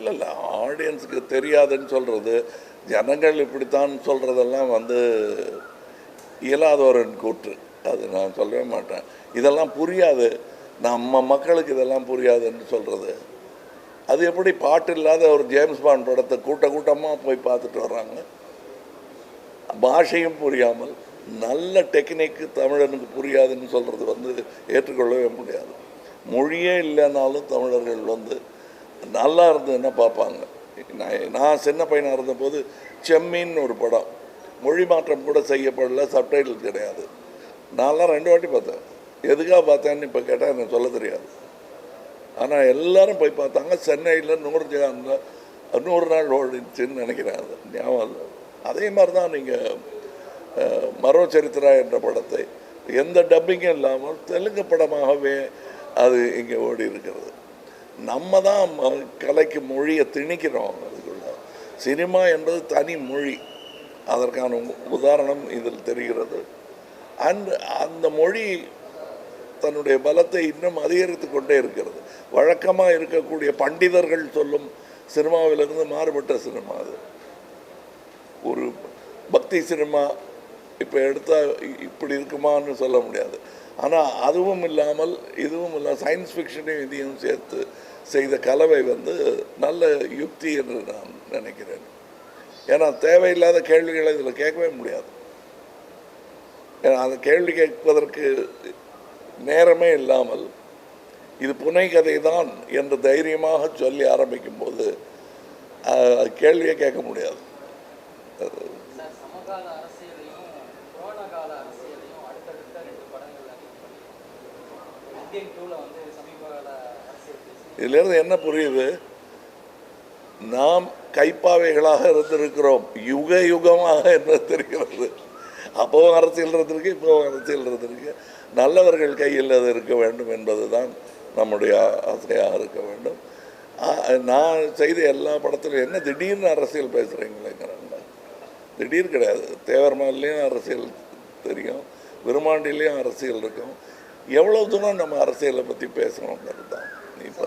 இல்லை இல்லை ஆடியன்ஸுக்கு தெரியாதுன்னு சொல்கிறது ஜனங்கள் இப்படித்தான் சொல்கிறதெல்லாம் வந்து இயலாதவரின் கூற்று. அது நான் சொல்லவே மாட்டேன். இதெல்லாம் புரியாது. நம்ம மக்களுக்கு இதெல்லாம் புரியாதுன்னு சொல்கிறது அது எப்படி பாட்டு இல்லாத ஒரு ஜேம்ஸ் பாண்ட் படத்தை கூட்ட கூட்டமாக போய் பார்த்துட்டு வர்றாங்க? பாஷையும் புரியாமல் நல்ல டெக்னிக்கு தமிழனுக்கு புரியாதுன்னு சொல்கிறது வந்து ஏற்றுக்கொள்ளவே முடியாது. மொழியே இல்லைனாலும் தமிழர்கள் வந்து நல்லா இருந்ததுன்னா பார்ப்பாங்க. நான் நான் சின்ன பையனாக இருந்தபோது செம்மீன் ஒரு படம். மொழி மாற்றம் கூட செய்யப்படல சப்டைட்டில் கிடையாது. நான்லாம் ரெண்டு வாட்டி பார்த்தேன். எதுக்காக பார்த்தேன்னு இப்போ கேட்டால் எனக்கு சொல்ல தெரியாது. ஆனால் எல்லாரும் போய் பார்த்தாங்க. சென்னையில் நூறு ஜானில் நூறு நாள் ஓடிச்சுன்னு நினைக்கிறேன் அது. ஞாபகம் இல்லை. அதே மாதிரி தான் நீங்கள் மரோ சரித்திரா என்ற படத்தை எந்த டப்பிங்கும் இல்லாமல் தெலுங்கு படமாகவே அது இங்கே ஓடி இருக்கிறது. நம்ம தான் கலைக்கு மொழியை திணிக்கிறோம் அதுக்குள்ள. சினிமா என்பது தனி மொழி. அதற்கான உ- உதாரணம் இதில் தெரிகிறது. அண்ட் அந்த மொழி தன்னுடைய பலத்தை இன்னும் அதிகரித்து கொண்டே இருக்கிறது. வழக்கமாக இருக்கக்கூடிய பண்டிதர்கள் சொல்லும் சினிமாவிலிருந்து மாறுபட்ட சினிமா அது. ஒரு பக்தி சினிமா இப்போ எடுத்தால் இப்படி இருக்குமான்னு சொல்ல முடியாது. ஆனால் அதுவும் இல்லாமல் இதுவும் இல்லாமல் சயின்ஸ் ஃபிக்ஷனையும் இதையும் சேர்த்து செய்த கலவை வந்து நல்ல யுக்தி என்று நான் நினைக்கிறேன். ஏன்னா தேவையில்லாத கேள்விகளை இதில் கேட்கவே முடியாது. ஏன்னா அந்த கேள்வி கேட்பதற்கு நேரமே இல்லாமல் இது புனைகதை தான் என்று தைரியமாக சொல்லி ஆரம்பிக்கும் போது கேட்க முடியாது. இதிலிருந்து என்ன புரியுது? நாம் கைப்பாவைகளாக இருந்திருக்கிறோம். யுக யுகமாக என்ன தெரிகிறது. அப்போவும் அரசியல் இருந்திருக்கு இப்போவும் அரசியல் இருந்திருக்கு. நல்லவர்கள் கையில் அது இருக்க வேண்டும் என்பதுதான் நம்முடைய ஆசையாக இருக்க வேண்டும். நான் செய்த எல்லா படத்திலும் என்ன திடீர்னு அரசியல் பேசுகிறீங்களேங்கிறாங்க திடீர் கிடையாது. தேவர்மல்லையும் அரசியல் தெரியும். விருமாண்டிலையும் அரசியல் இருக்கும். எவ்வளோ தூரம் நம்ம அரசியலை பற்றி பேசணுங்கிறது தான். இப்போ